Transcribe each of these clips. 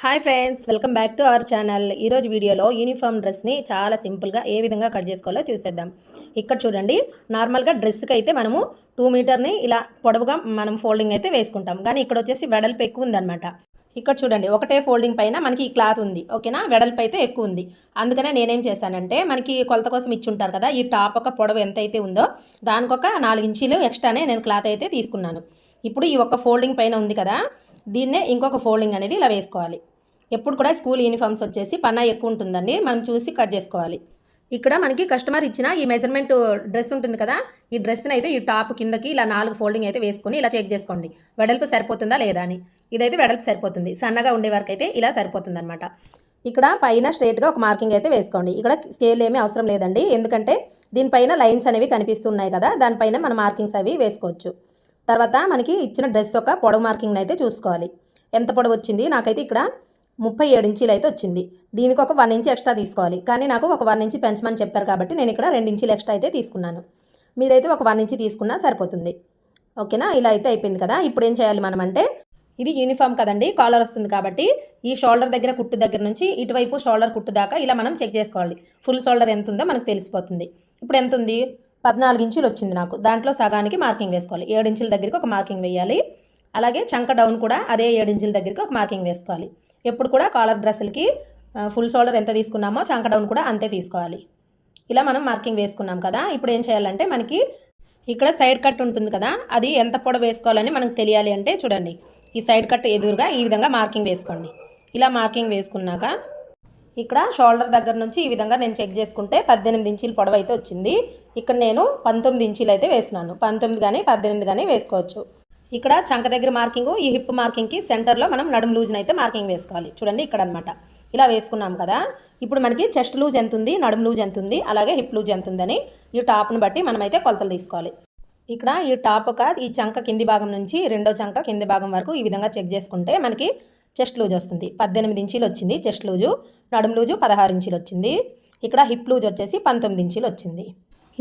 Hi friends welcome back to our channel. ఈరోజు వీడియోలో uniform డ్రెస్ని చాలా సింపుల్గా ఏ విధంగా కట్ చేసుకోవాలో చూసేద్దాం. ఇక్కడ చూడండి నార్మల్గా డ్రెస్కి అయితే మనము టూ మీటర్ని ఇలా పొడవుగా మనం ఫోల్డింగ్ అయితే వేసుకుంటాం. కానీ ఇక్కడ వచ్చేసి వెడల్పు ఎక్కువ ఉందన్నమాట. ఇక్కడ చూడండి ఒకటే ఫోల్డింగ్ పైన మనకి ఈ క్లాత్ ఉంది. ఓకేనా? వెడల్పు అయితే ఎక్కువ ఉంది. అందుకనే నేనేం చేశానంటే మనకి కొలత కోసం ఇచ్చి ఉంటారు కదా ఈ టాప్ ఒక పొడవు ఎంత అయితే ఉందో దానికొక నాలుగు ఇంచీలు ఎక్స్ట్రానే నేను క్లాత్ అయితే తీసుకున్నాను. ఇప్పుడు ఈ ఒక్క ఫోల్డింగ్ పైన ఉంది కదా దీన్నే ఇంకొక ఫోల్డింగ్ అనేది ఇలా వేసుకోవాలి. ఎప్పుడు కూడా స్కూల్ యూనిఫామ్స్ వచ్చేసి పన్నా ఎక్కువ ఉంటుందండి. మనం చూసి కట్ చేసుకోవాలి. ఇక్కడ మనకి కస్టమర్ ఇచ్చిన ఈ మెజర్మెంట్ డ్రెస్ ఉంటుంది కదా ఈ డ్రెస్ని అయితే ఈ టాప్ కిందకి ఇలా నాలుగు ఫోల్డింగ్ అయితే వేసుకొని ఇలా చెక్ చేసుకోండి. వెడల్పు సరిపోతుందా లేదా అని. ఇదైతే వెడల్పు సరిపోతుంది. సన్నగా ఉండే వరకు అయితే ఇలా సరిపోతుంది అనమాట ఇక్కడ పైన స్ట్రేట్గా ఒక మార్కింగ్ అయితే వేసుకోండి. ఇక్కడ స్కేల్ ఏమీ అవసరం లేదండి. ఎందుకంటే దీనిపైన లైన్స్ అనేవి కనిపిస్తున్నాయి కదా దానిపైన మన మార్కింగ్స్ అవి వేసుకోవచ్చు. తర్వాత మనకి ఇచ్చిన డ్రెస్ యొక్క పొడవు మార్కింగ్ అయితే చూసుకోవాలి. ఎంత పొడవు వచ్చింది? నాకైతే ఇక్కడ ముప్పై ఏడు ఇంచీలు అయితే వచ్చింది. దీనికి ఒక వన్ ఇంచ్ ఎక్స్ట్రా తీసుకోవాలి. కానీ నాకు ఒక వన్ ఇంచ్ పెంచమని చెప్పారు కాబట్టి నేను ఇక్కడ రెండు ఇంచీలు ఎక్స్ట్రా అయితే తీసుకున్నాను. మీరైతే ఒక వన్ ఇంచ్ తీసుకున్నా సరిపోతుంది. ఓకేనా? ఇలా అయితే అయిపోయింది కదా? ఇప్పుడు ఏం చేయాలి మనం అంటే ఇది యూనిఫామ్ కదండి కాలర్ వస్తుంది కాబట్టి ఈ షోల్డర్ దగ్గర కుట్టు దగ్గర నుంచి ఇటువైపు షోల్డర్ కుట్టు దాకా ఇలా మనం చెక్ చేసుకోవాలి. ఫుల్ షోల్డర్ ఎంత ఉందో మనకు తెలిసిపోతుంది. ఇప్పుడు ఎంత ఉంది? పద్నాలుగు ఇంచులు వచ్చింది నాకు. దాంట్లో సగానికి మార్కింగ్ వేసుకోవాలి. ఏడు ఇంచుల దగ్గరికి ఒక మార్కింగ్ వేయాలి. అలాగే చంక డౌన్ కూడా అదే ఏడు ఇంచుల దగ్గరికి ఒక మార్కింగ్ వేసుకోవాలి. ఎప్పుడు కూడా కాలర్ డ్రెస్సులకి ఫుల్ షోల్డర్ ఎంత తీసుకున్నామో చంక డౌన్ కూడా అంతే తీసుకోవాలి. ఇలా మనం మార్కింగ్ వేసుకున్నాం కదా. ఇప్పుడు ఏం చేయాలంటే మనకి ఇక్కడ సైడ్ కట్ ఉంటుంది కదా. అది ఎంత పొడ వేసుకోవాలని మనకు తెలియాలి అంటే చూడండి. ఈ సైడ్ కట్ ఎదురుగా ఈ విధంగా మార్కింగ్ వేసుకోండి. ఇలా మార్కింగ్ వేసుకున్నాక ఇక్కడ షోల్డర్ దగ్గర నుంచి ఈ విధంగా నేను చెక్ చేసుకుంటే పద్దెనిమిది ఇంచీల పొడవు అయితే వచ్చింది. ఇక్కడ నేను పంతొమ్మిది ఇంచీలు అయితే వేస్తున్నాను పంతొమ్మిది కానీ పద్దెనిమిది కానీ వేసుకోవచ్చు. ఇక్కడ చంక దగ్గర మార్కింగ్ ఈ హిప్ మార్కింగ్కి సెంటర్లో మనం నడుము లూజ్ని అయితే మార్కింగ్ వేసుకోవాలి. చూడండి ఇక్కడ అనమాట ఇలా వేసుకున్నాం కదా. ఇప్పుడు మనకి చెస్ట్ లూజ్ ఎంత ఉంది నడుము లూజ్ ఎంత ఉంది అలాగే హిప్ లూజ్ ఎంత ఉందని ఈ టాప్ను బట్టి మనమైతే కొలతలు తీసుకోవాలి. ఇక్కడ ఈ టాప్ ఒక ఈ చంక కింది భాగం నుంచి రెండో చంక కింది భాగం వరకు ఈ విధంగా చెక్ చేసుకుంటే మనకి చెస్ట్ లూజ్ వస్తుంది. పద్దెనిమిది ఇంచీలు వచ్చింది. చెస్ట్ లూజు నడుము లూజు పదహారు ఇంచీలు వచ్చింది. ఇక్కడ హిప్ లూజ్ వచ్చేసి పంతొమ్మిది ఇంచీలు వచ్చింది.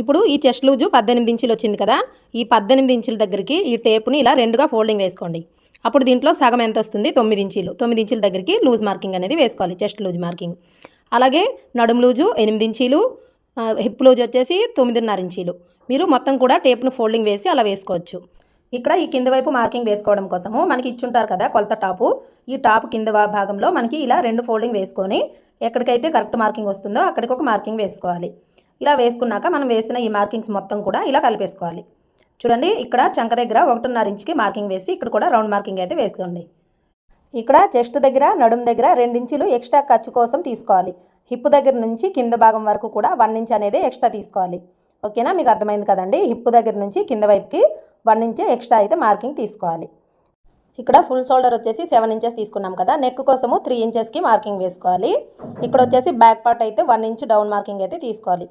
ఇప్పుడు ఈ చెస్ట్ లూజు పద్దెనిమిది ఇంచులు వచ్చింది కదా ఈ పద్దెనిమిది ఇంచుల దగ్గరికి ఈ టేపుని ఇలా రెండుగా ఫోల్డింగ్ వేసుకోండి. అప్పుడు దీంట్లో సగం ఎంత వస్తుంది? తొమ్మిది ఇంచీలు. తొమ్మిది ఇంచుల దగ్గరికి లూజ్ మార్కింగ్ అనేది వేసుకోవాలి చెస్ట్ లూజ్ మార్కింగ్. అలాగే నడుము లూజు ఎనిమిది ఇంచీలు హిప్ లూజ్ వచ్చేసి తొమ్మిదిన్నర ఇంచీలు. మీరు మొత్తం కూడా టేప్ను ఫోల్డింగ్ వేసి అలా వేసుకోవచ్చు. ఇక్కడ ఈ కింద వైపు మార్కింగ్ వేసుకోవడం కోసము మనకి ఇచ్చుంటారు కదా కొలత టాపు. ఈ టాప్ కింద భాగంలో మనకి ఇలా రెండు ఫోల్డింగ్ వేసుకొని ఎక్కడికైతే కరెక్ట్ మార్కింగ్ వస్తుందో అక్కడికి ఒక మార్కింగ్ వేసుకోవాలి. ఇలా వేసుకున్నాక మనం వేసిన ఈ మార్కింగ్స్ మొత్తం కూడా ఇలా కలిపేసుకోవాలి. చూడండి ఇక్కడ చంక దగ్గర ఒకటిన్నర ఇంచుకి మార్కింగ్ వేసి ఇక్కడ కూడా రౌండ్ మార్కింగ్ అయితే వేసుకోండి. ఇక్కడ చెస్ట్ దగ్గర నడుం దగ్గర రెండించులు ఎక్స్ట్రా ఖర్చు కోసం తీసుకోవాలి. హిప్ దగ్గర నుంచి కింద భాగం వరకు కూడా వన్ ఇంచ్ అనేది ఎక్స్ట్రా తీసుకోవాలి. ఓకేనా? మీకు అర్థమైంది కదండి? హిప్ దగ్గర నుంచి కింద వైపుకి వన్ ఇంచ్ ఎక్స్ట్రా అయితే మార్కింగ్ తీసుకోవాలి. ఇక్కడ ఫుల్ షోల్డర్ వచ్చేసి సెవెన్ ఇంచెస్ తీసుకున్నాం కదా నెక్ కోసము త్రీ ఇంచెస్కి మార్కింగ్ వేసుకోవాలి. ఇక్కడ వచ్చేసి బ్యాక్ పార్ట్ అయితే వన్ ఇంచ్ డౌన్ మార్కింగ్ అయితే తీసుకోవాలి.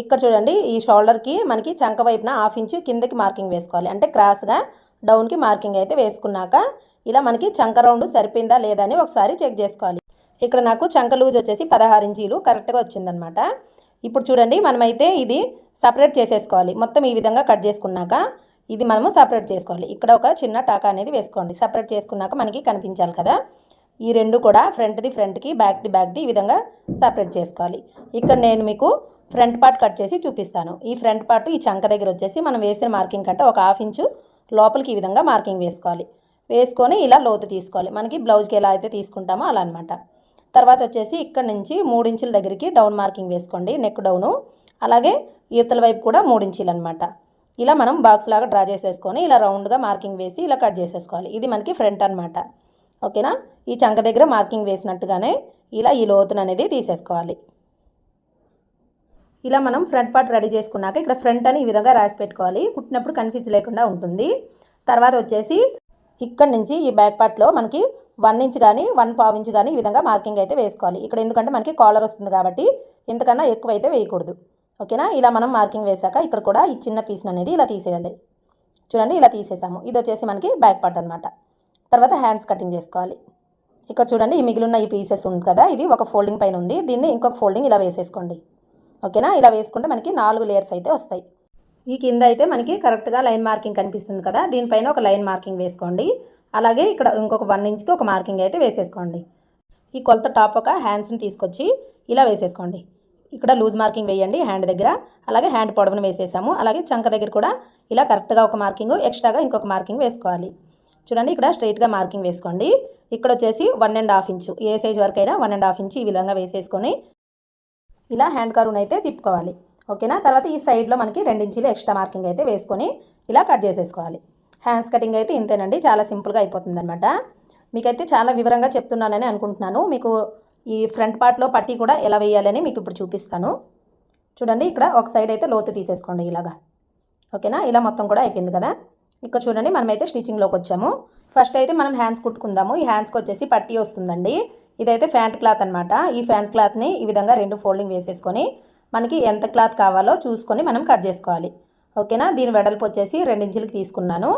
ఇక్కడ చూడండి ఈ షోల్డర్కి మనకి చంక వైపున హాఫ్ ఇంచ్ కిందకి మార్కింగ్ వేసుకోవాలి. అంటే క్రాస్గా డౌన్కి మార్కింగ్ అయితే వేసుకున్నాక ఇలా మనకి చంక రౌండ్ సరిపోయిందా లేదా అని ఒకసారి చెక్ చేసుకోవాలి. ఇక్కడ నాకు చంక లూజ్ వచ్చేసి పదహారు ఇంచీలు కరెక్ట్గా వచ్చిందనమాట ఇప్పుడు చూడండి మనమైతే ఇది సపరేట్ చేసేసుకోవాలి. మొత్తం ఈ విధంగా కట్ చేసుకున్నాక ఇది మనము సపరేట్ చేసుకోవాలి. ఇక్కడ ఒక చిన్న టాకా అనేది వేసుకోండి. సపరేట్ చేసుకున్నాక మనకి కనిపించాలి కదా. ఈ రెండు కూడా ఫ్రంట్ది ఫ్రంట్కి బ్యాక్ది బ్యాక్ది ఈ విధంగా సపరేట్ చేసుకోవాలి. ఇక్కడ నేను మీకు ఫ్రంట్ పార్ట్ కట్ చేసి చూపిస్తాను. ఈ ఫ్రంట్ పార్ట్ ఈ చంక దగ్గర వచ్చేసి మనం వేసిన మార్కింగ్ కంటే ఒక హాఫ్ ఇంచు లోపలికి ఈ విధంగా మార్కింగ్ వేసుకోవాలి. వేసుకొని ఇలా లోతు తీసుకోవాలి. మనకి బ్లౌజ్కి ఎలా అయితే తీసుకుంటామో అలా అనమాట తర్వాత వచ్చేసి ఇక్కడ నుంచి మూడు ఇంచుల దగ్గరికి డౌన్ మార్కింగ్ వేసుకోండి. నెక్ డౌను అలాగే ఈతల వైపు కూడా మూడు ఇంచులు అనమాట ఇలా మనం బాక్స్ లాగా డ్రా చేసేసుకొని ఇలా రౌండ్గా మార్కింగ్ వేసి ఇలా కట్ చేసేసుకోవాలి. ఇది మనకి ఫ్రంట్ అనమాట ఓకేనా? ఈ చంక దగ్గర మార్కింగ్ వేసినట్టుగానే ఇలా ఈ లోతును అనేది తీసేసుకోవాలి. ఇలా మనం ఫ్రంట్ పార్ట్ రెడీ చేసుకున్నాక ఇక్కడ ఫ్రంట్ అని ఈ విధంగా రాసి పెట్టుకోవాలి. కుట్టినప్పుడు కన్ఫ్యూజ్ లేకుండా ఉంటుంది. తర్వాత వచ్చేసి ఇక్కడ నుంచి ఈ బ్యాక్ పార్ట్లో మనకి వన్ ఇంచ్ కానీ వన్ పావు ఇంచ్ కానీ ఈ విధంగా మార్కింగ్ అయితే వేసుకోవాలి. ఇక్కడ ఎందుకంటే మనకి కాలర్ వస్తుంది కాబట్టి ఇంతకన్నా ఎక్కువ అయితే వేయకూడదు. ఓకేనా? ఇలా మనం మార్కింగ్ వేసాక ఇక్కడ కూడా ఈ చిన్న పీస్ అనేది ఇలా తీసేయాలి చూడండి ఇలా తీసేసాము. ఇది వచ్చేసి మనకి బ్యాక్ పార్ట్ అనమాట తర్వాత హ్యాండ్స్ కటింగ్ చేసుకోవాలి. ఇక్కడ చూడండి ఈ మిగిలిన ఈ పీసెస్ ఉంది కదా ఇది ఒక ఫోల్డింగ్ పైన ఉంది. దీన్ని ఇంకొక ఫోల్డింగ్ ఇలా వేసేసుకోండి. ఓకేనా? ఇలా వేసుకుంటే మనకి నాలుగు లేయర్స్ అయితే వస్తాయి. ఈ కింద అయితే మనకి కరెక్ట్గా లైన్ మార్కింగ్ కనిపిస్తుంది కదా దీనిపైన ఒక లైన్ మార్కింగ్ వేసుకోండి. అలాగే ఇక్కడ ఇంకొక వన్ ఇంచ్కి ఒక మార్కింగ్ అయితే వేసేసుకోండి. ఈ కొలత టాప్ ఒక హ్యాండ్స్ని తీసుకొచ్చి ఇలా వేసేసుకోండి. ఇక్కడ లూజ్ మార్కింగ్ వేయండి హ్యాండ్ దగ్గర. అలాగే హ్యాండ్ పొడవును వేసేసాము. అలాగే చంక దగ్గర కూడా ఇలా కరెక్ట్గా ఒక మార్కింగ్ ఎక్స్ట్రాగా ఇంకొక మార్కింగ్ వేసుకోవాలి. చూడండి ఇక్కడ స్ట్రైట్గా మార్కింగ్ వేసుకోండి. ఇక్కడ వచ్చేసి వన్ అండ్ హాఫ్ ఇంచు ఏ సైజ్ వరకు అయినా వన్ అండ్ హాఫ్ ఇంచు ఈ విధంగా వేసేసుకొని ఇలా హ్యాండ్ కరువును అయితే తిప్పుకోవాలి. ఓకేనా? తర్వాత ఈ సైడ్లో మనకి రెండు ఎక్స్ట్రా మార్కింగ్ అయితే వేసుకొని ఇలా కట్ చేసేసుకోవాలి. హ్యాండ్స్ కటింగ్ అయితే ఇంతేనండి. చాలా సింపుల్గా అయిపోతుంది అనమాట మీకైతే చాలా వివరంగా చెప్తున్నానని అనుకుంటున్నాను. మీకు ఈ ఫ్రంట్ పార్ట్లో పట్టీ కూడా ఎలా వేయాలని మీకు ఇప్పుడు చూపిస్తాను. చూడండి ఇక్కడ ఒక సైడ్ అయితే లోతు తీసేసుకోండి ఇలాగా. ఓకేనా? ఇలా మొత్తం కూడా అయిపోయింది కదా? ఇక్కడ చూడండి మనమైతే స్టిచ్చింగ్లోకి వచ్చాము. ఫస్ట్ అయితే మనం హ్యాండ్స్ కుట్టుకుందాము. ఈ హ్యాండ్స్కి వచ్చేసి పట్టీ వస్తుందండి. ఇదైతే ఫ్యాంట్ క్లాత్ అనమాట ఈ ఫ్యాంట్ క్లాత్ని ఈ విధంగా రెండు ఫోల్డింగ్ వేసేసుకొని మనకి ఎంత క్లాత్ కావాలో చూసుకొని మనం కట్ చేసుకోవాలి. ఓకేనా? దీని వెడల్పు వచ్చేసి రెండించులకి తీసుకున్నాను.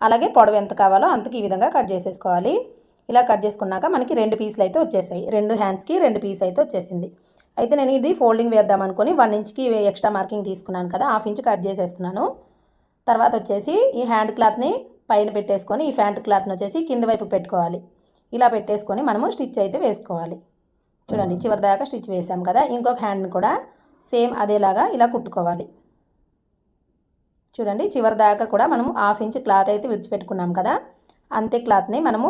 అలాగే పొడవు ఎంత కావాలో అంతకు ఈ విధంగా కట్ చేసేసుకోవాలి. ఇలా కట్ చేసుకున్నాక మనకి రెండు పీసులు అయితే వచ్చేసాయి. రెండు హ్యాండ్స్కి రెండు పీస్ అయితే వచ్చేసింది. అయితే నేను ఇది ఫోల్డింగ్ వేద్దాం అనుకుని వన్ ఇంచ్కి ఎక్స్ట్రా మార్కింగ్ తీసుకున్నాను కదా హాఫ్ ఇంచ్ కట్ చేసేస్తున్నాను. తర్వాత వచ్చేసి ఈ హ్యాండ్ క్లాత్ని పైన పెట్టేసుకొని ఈ ఫ్యాంట్ క్లాత్ని వచ్చేసి కింద వైపు పెట్టుకోవాలి. ఇలా పెట్టేసుకొని మనము స్టిచ్ అయితే వేసుకోవాలి. చూడండి చివరి దాకా స్టిచ్ వేసాం కదా ఇంకొక హ్యాండ్ని కూడా సేమ్ అదేలాగా ఇలా కుట్టుకోవాలి. చూడండి చివరి దాకా కూడా మనము హాఫ్ ఇంచ్ క్లాత్ అయితే విడిచిపెట్టుకున్నాం కదా అంతే క్లాత్ని మనము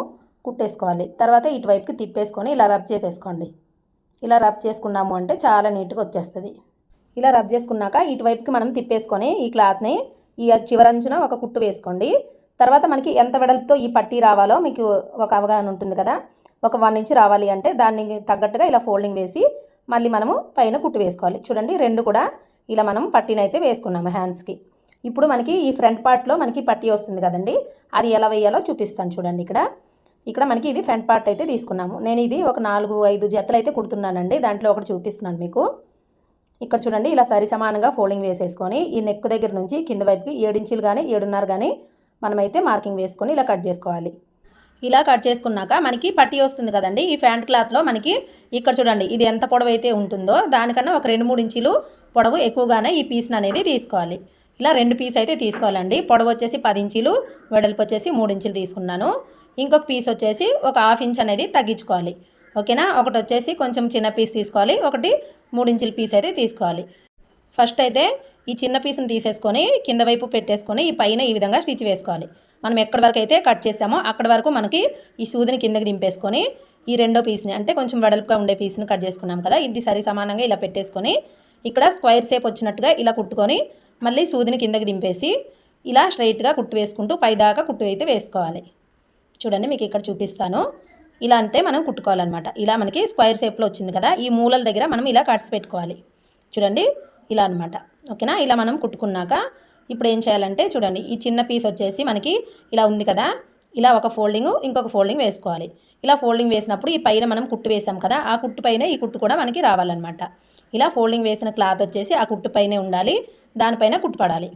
కుట్టేసుకోవాలి. తర్వాత ఇటువైపుకి తిప్పేసుకొని ఇలా రబ్ చేసేసుకోండి. ఇలా రబ్ చేసుకున్నాము అంటే చాలా నీట్గా వచ్చేస్తుంది. ఇలా రబ్ చేసుకున్నాక ఇటువైపుకి మనం తిప్పేసుకొని ఈ క్లాత్ని ఈ చివరంచున ఒక కుట్టు వేసుకోండి. తర్వాత మనకి ఎంత వెడల్పుతో ఈ పట్టీ రావాలో మీకు ఒక అవగాహన ఉంటుంది కదా. ఒక వన్ ఇంచ్ రావాలి అంటే దాన్ని తగ్గట్టుగా ఇలా ఫోల్డింగ్ వేసి మళ్ళీ మనము పైన కుట్టు వేసుకోవాలి. చూడండి రెండు కూడా ఇలా మనం పట్టీనైతే వేసుకున్నాము హ్యాండ్స్కి. ఇప్పుడు మనకి ఈ ఫ్రంట్ పార్ట్లో మనకి పట్టీ వస్తుంది కదండి. అది ఎలా వేయాలో చూపిస్తాను చూడండి ఇక్కడ. ఇక్కడ మనకి ఇది ఫ్రంట్ పార్ట్ అయితే తీసుకున్నాము. నేను ఇది ఒక నాలుగు ఐదు జతలు అయితే కుడుతున్నానండి. దాంట్లో ఒకటి చూపిస్తున్నాను మీకు. ఇక్కడ చూడండి ఇలా సరి సమానంగా ఫోల్డింగ్ వేసేసుకొని ఈ నెక్ దగ్గర నుంచి కింద వైపుకి ఏడించులు కానీ ఏడున్నర కానీ మనమైతే మార్కింగ్ వేసుకొని ఇలా కట్ చేసుకోవాలి. ఇలా కట్ చేసుకున్నాక మనకి పట్టి వస్తుంది కదండి. ఈ ఫ్యాంట్ క్లాత్లో మనకి ఇక్కడ చూడండి ఇది ఎంత పొడవు అయితే ఉంటుందో దానికన్నా ఒక రెండు మూడు ఇంచులు పొడవు ఎక్కువగానే ఈ పీస్ని అనేది తీసుకోవాలి. ఇలా రెండు పీస్ అయితే తీసుకోవాలండి. పొడవు వచ్చేసి పది ఇంచులు వెడల్పు వచ్చేసి మూడు ఇంచులు తీసుకున్నాను. ఇంకొక పీస్ వచ్చేసి ఒక హాఫ్ ఇంచ్ అనేది తగ్గించుకోవాలి. ఓకేనా? ఒకటి వచ్చేసి కొంచెం చిన్న పీస్ తీసుకోవాలి. ఒకటి మూడు ఇంచుల పీస్ అయితే తీసుకోవాలి. ఫస్ట్ అయితే ఈ చిన్న పీస్ని తీసేసుకొని కింద వైపు పెట్టేసుకొని ఈ పైన ఈ విధంగా స్టిచ్ వేసుకోవాలి. మనం ఎక్కడి వరకు అయితే కట్ చేసామో అక్కడి వరకు మనకి ఈ సూదిని కిందకి దింపేసుకొని ఈ రెండో పీస్ని అంటే కొంచెం వెడల్పుగా ఉండే పీస్ని కట్ చేసుకున్నాం కదా ఇది సరి సమానంగా ఇలా పెట్టేసుకొని ఇక్కడ స్క్వైర్ షేప్ వచ్చినట్టుగా ఇలా కుట్టుకొని మళ్ళీ సూదిని కిందకి దింపేసి ఇలా స్ట్రైట్గా కుట్టు వేసుకుంటూ పైదాకా కుట్టు అయితే వేసుకోవాలి. చూడండి మీకు ఇక్కడ చూపిస్తాను. ఇలా అంటే మనం కుట్టుకోవాలన్నమాట. ఇలా మనకి స్క్వైర్ షేప్లో వచ్చింది కదా ఈ మూలల దగ్గర మనం ఇలా కట్స్ పెట్టుకోవాలి. చూడండి ఇలా అనమాట ఓకేనా? ఇలా మనం కుట్టుకున్నాక ఇప్పుడు ఏం చేయాలంటే చూడండి ఈ చిన్న పీస్ వచ్చేసి మనకి ఇలా ఉంది కదా ఇలా ఒక ఫోల్డింగ్ ఇంకొక ఫోల్డింగ్ వేసుకోవాలి. ఇలా ఫోల్డింగ్ వేసినప్పుడు ఈ పైన మనం కుట్టు వేసాం కదా ఆ కుట్టు పైన ఈ కుట్టు కూడా మనకి రావాలన్నమాట. ఇలా ఫోల్డింగ్ వేసిన క్లాత్ వచ్చేసి ఆ కుట్టు పైనే ఉండాలి దానిపైన కుట్టు పడాలి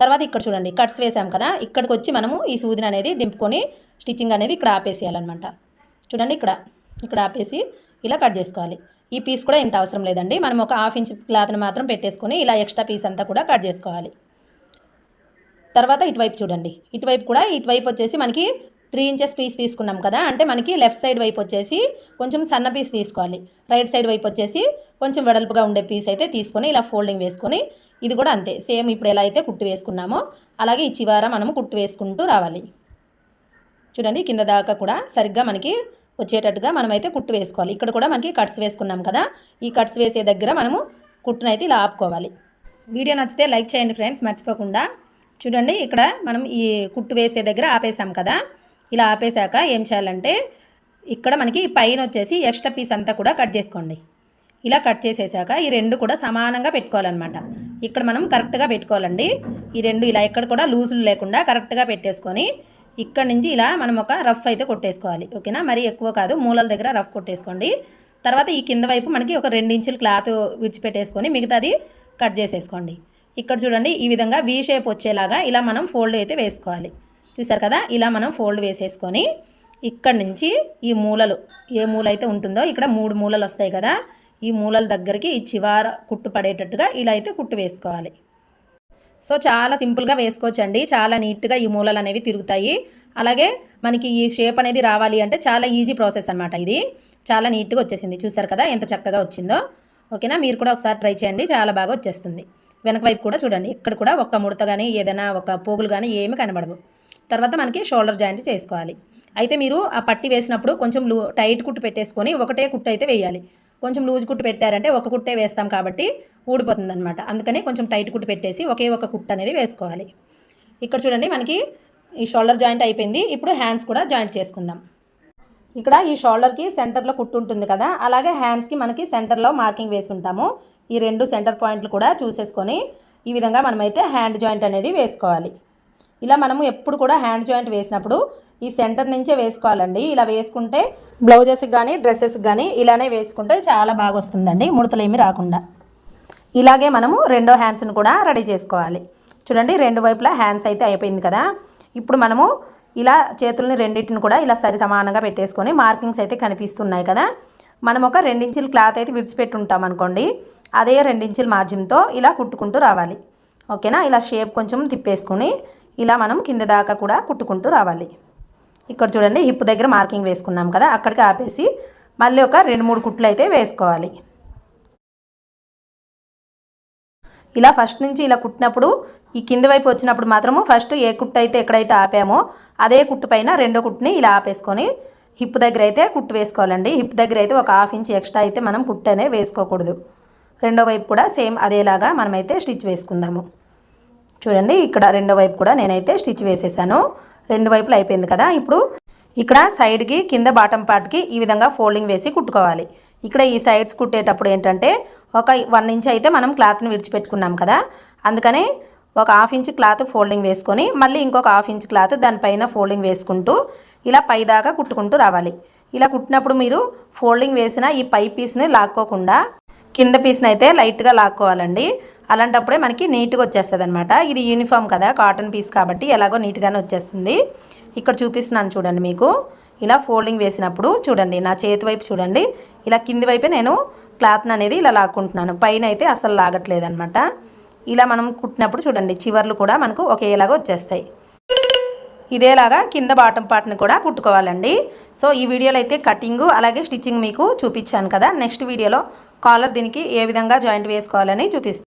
తర్వాత ఇక్కడ చూడండి కట్స్ వేసాం కదా ఇక్కడికి వచ్చి మనము ఈ సూదిని అనేది దింపుకొని స్టిచ్చింగ్ అనేది ఇక్కడ ఆపేసేయాలన్నమాట. చూడండి ఇక్కడ ఇక్కడ ఆపేసి ఇలా కట్ చేసుకోవాలి. ఈ పీస్ కూడా ఇంత అవసరం లేదండి మనం ఒక హాఫ్ ఇంచ్ క్లాత్ని మాత్రం పెట్టేసుకొని ఇలా ఎక్స్ట్రా పీస్ అంతా కూడా కట్ చేసుకోవాలి. తర్వాత ఇటువైపు చూడండి ఇటువైపు కూడా ఇటువైపు వచ్చేసి మనకి త్రీ ఇంచెస్ పీస్ తీసుకున్నాం కదా అంటే మనకి లెఫ్ట్ సైడ్ వైపు వచ్చేసి కొంచెం సన్న పీస్ తీసుకోవాలి. రైట్ సైడ్ వైపు వచ్చేసి కొంచెం వెడల్పుగా ఉండే పీస్ అయితే తీసుకొని ఇలా ఫోల్డింగ్ వేసుకొని ఇది కూడా అంతే. సేమ్ ఇప్పుడు ఎలా అయితే కుట్టు వేసుకున్నామో అలాగే ఈ చివర మనము కుట్టు వేసుకుంటూ రావాలి. చూడండి కింద దాకా కూడా సరిగ్గా మనకి వచ్చేటట్టుగా మనమైతే కుట్టు వేసుకోవాలి. ఇక్కడ కూడా మనకి కట్స్ వేసుకున్నాం కదా ఈ కట్స్ వేసే దగ్గర మనము కుట్టునైతే ఇలా ఆపుకోవాలి. వీడియో నచ్చితే లైక్ చేయండి ఫ్రెండ్స్ మర్చిపోకుండా. చూడండి ఇక్కడ మనం ఈ కుట్టు వేసే దగ్గర ఆపేసాం కదా ఇలా ఆపేశాక ఏం చేయాలంటే ఇక్కడ మనకి పైన వచ్చేసి ఎక్స్ట్రా పీస్ అంతా కూడా కట్ చేసుకోండి. ఇలా కట్ చేసేసాక ఈ రెండు కూడా సమానంగా పెట్టుకోవాలన్నమాట. ఇక్కడ మనం కరెక్ట్గా పెట్టుకోవాలండి. ఈ రెండు ఇలా ఎక్కడ కూడా లూజులు లేకుండా కరెక్ట్గా పెట్టేసుకొని ఇక్కడ నుంచి ఇలా మనం ఒక రఫ్ అయితే కొట్టేసుకోవాలి. ఓకేనా? మరీ ఎక్కువ కాదు మూలల దగ్గర రఫ్ కొట్టేసుకోండి. తర్వాత ఈ కింద వైపు మనకి ఒక రెండు ఇంచుల క్లాత్ విడిచిపెట్టేసుకొని మిగతాది కట్ చేసేసుకోండి. ఇక్కడ చూడండి ఈ విధంగా వీ షేప్ వచ్చేలాగా ఇలా మనం ఫోల్డ్ అయితే వేసుకోవాలి. చూసారు కదా? ఇలా మనం ఫోల్డ్ వేసేసుకొని ఇక్కడ నుంచి ఈ మూలలు ఏ మూల అయితే ఉంటుందో ఇక్కడ మూడు మూలలు వస్తాయి కదా? ఈ మూలల దగ్గరికి ఈ చివార కుట్టు పడేటట్టుగా ఇలా అయితే కుట్టు వేసుకోవాలి. సో చాలా సింపుల్గా వేసుకోవచ్చండి. చాలా నీట్గా ఈ మూలలు అనేవి తిరుగుతాయి. అలాగే మనకి ఈ షేప్ అనేది రావాలి అంటే చాలా ఈజీ ప్రాసెస్ అనమాట ఇది. చాలా నీట్గా వచ్చేసింది. చూసారు కదా ఎంత చక్కగా వచ్చిందో. ఓకేనా? మీరు కూడా ఒకసారి ట్రై చేయండి. చాలా బాగా వచ్చేస్తుంది. వెనక వైపు కూడా చూడండి. ఇక్కడ కూడా ఒక ముడత కానీ ఏదైనా ఒక పోగులు కానీ ఏమి కనబడవు. తర్వాత మనకి షోల్డర్ జాయింట్ చేసుకోవాలి. అయితే మీరు ఆ పట్టి వేసినప్పుడు కొంచెం లూ టైట్ కుట్టు పెట్టేసుకొని ఒకటే కుట్టు అయితే వేయాలి. కొంచెం లూజ్ కుట్టు పెట్టారంటే ఒక కుట్టే వేస్తాం కాబట్టి ఊడిపోతుంది అనమాట అందుకని కొంచెం టైట్ కుట్టు పెట్టేసి ఒకే ఒక కుట్టు అనేది వేసుకోవాలి. ఇక్కడ చూడండి మనకి ఈ షోల్డర్ జాయింట్ అయిపోయింది. ఇప్పుడు హ్యాండ్స్ కూడా జాయింట్ చేసుకుందాం. ఇక్కడ ఈ షోల్డర్కి సెంటర్లో కుట్టు ఉంటుంది కదా అలాగే హ్యాండ్స్కి మనకి సెంటర్లో మార్కింగ్ వేసి ఉంటాము. ఈ రెండు సెంటర్ పాయింట్లు కూడా చూసేసుకొని ఈ విధంగా మనమైతే హ్యాండ్ జాయింట్ అనేది వేసుకోవాలి. ఇలా మనము ఎప్పుడు కూడా హ్యాండ్ జాయింట్ వేసినప్పుడు ఈ సెంటర్ నుంచే వేసుకోవాలండి. ఇలా వేసుకుంటే బ్లౌజెస్కి కానీ డ్రెస్సెస్కి కానీ ఇలానే వేసుకుంటే చాలా బాగా వస్తుందండి. ముడతలు రాకుండా. ఇలాగే మనము రెండో హ్యాండ్స్ని కూడా రెడీ చేసుకోవాలి. చూడండి రెండు వైపులా హ్యాండ్స్ అయితే అయిపోయింది కదా. ఇప్పుడు మనము ఇలా చేతుల్ని రెండింటిని కూడా ఇలా సరి సమానంగా పెట్టేసుకొని మార్కింగ్స్ అయితే కనిపిస్తున్నాయి కదా. మనం ఒక రెండించుల క్లాత్ అయితే విడిచిపెట్టి ఉంటాం అనుకోండి. అదే రెండించుల మార్జిన్తో ఇలా కుట్టుకుంటూ రావాలి. ఓకేనా? ఇలా షేప్ కొంచెం తిప్పేసుకుని ఇలా మనం కింద దాకా కూడా కుట్టుకుంటూ రావాలి. ఇక్కడ చూడండి హిప్ దగ్గర మార్కింగ్ వేసుకున్నాం కదా అక్కడికి ఆపేసి మళ్ళీ ఒక రెండు మూడు కుట్లు అయితే వేసుకోవాలి. ఇలా ఫస్ట్ నుంచి ఇలా కుట్టినప్పుడు ఈ కింద వైపు వచ్చినప్పుడు మాత్రము ఫస్ట్ ఏ కుట్టు అయితే ఎక్కడైతే ఆపామో అదే కుట్టు పైన రెండో కుట్టుని ఇలా ఆపేసుకొని హిప్ దగ్గర అయితే కుట్టు వేసుకోవాలండి. హిప్ దగ్గర అయితే ఒక హాఫ్ ఇంచ్ ఎక్స్ట్రా అయితే మనం కుట్టు వేసుకోకూడదు. రెండో వైపు కూడా సేమ్ అదేలాగా మనమైతే స్టిచ్ వేసుకుందాము. చూడండి ఇక్కడ రెండో వైపు కూడా నేనైతే స్టిచ్ వేసేసాను. రెండు వైపులు అయిపోయింది కదా ఇప్పుడు ఇక్కడ సైడ్కి కింద బాటం పార్ట్కి ఈ విధంగా ఫోల్డింగ్ వేసి కుట్టుకోవాలి. ఇక్కడ ఈ సైడ్స్ కుట్టేటప్పుడు ఏంటంటే ఒక వన్ ఇంచ్ అయితే మనం క్లాత్ని విడిచిపెట్టుకున్నాం కదా అందుకని ఒక హాఫ్ ఇంచ్ క్లాత్ ఫోల్డింగ్ వేసుకొని మళ్ళీ ఇంకొక హాఫ్ ఇంచ్ క్లాత్ దానిపైన ఫోల్డింగ్ వేసుకుంటూ ఇలా పైదాకా కుట్టుకుంటూ రావాలి. ఇలా కుట్టినప్పుడు మీరు ఫోల్డింగ్ వేసిన ఈ పై పీస్ని లాక్కోకుండా కింద పీస్ని అయితే లైట్గా లాక్కోవాలండి. అలాంటప్పుడే మనకి నీట్గా వచ్చేస్తుంది అనమాట ఇది యూనిఫామ్ కదా కాటన్ పీస్ కాబట్టి ఎలాగో నీట్గానే వచ్చేస్తుంది. ఇక్కడ చూపిస్తున్నాను చూడండి మీకు. ఇలా ఫోల్డింగ్ వేసినప్పుడు చూడండి నా చేతి వైపు చూడండి. ఇలా కింది వైపే నేను క్లాత్ని అనేది ఇలా లాక్కుంటున్నాను. పైన అయితే అసలు లాగట్లేదు అనమాట ఇలా మనం కుట్టినప్పుడు చూడండి చివర్లు కూడా మనకు ఒకేలాగా వచ్చేస్తాయి. ఇదేలాగా కింద బాటం పార్ట్ని కూడా కుట్టుకోవాలండి. సో ఈ వీడియోలో అయితే కటింగు అలాగే స్టిచ్చింగ్ మీకు చూపించాను కదా. నెక్స్ట్ వీడియోలో కాలర్ దీనికి ఏ విధంగా జాయింట్ వేసుకోవాలని చూపిస్తాను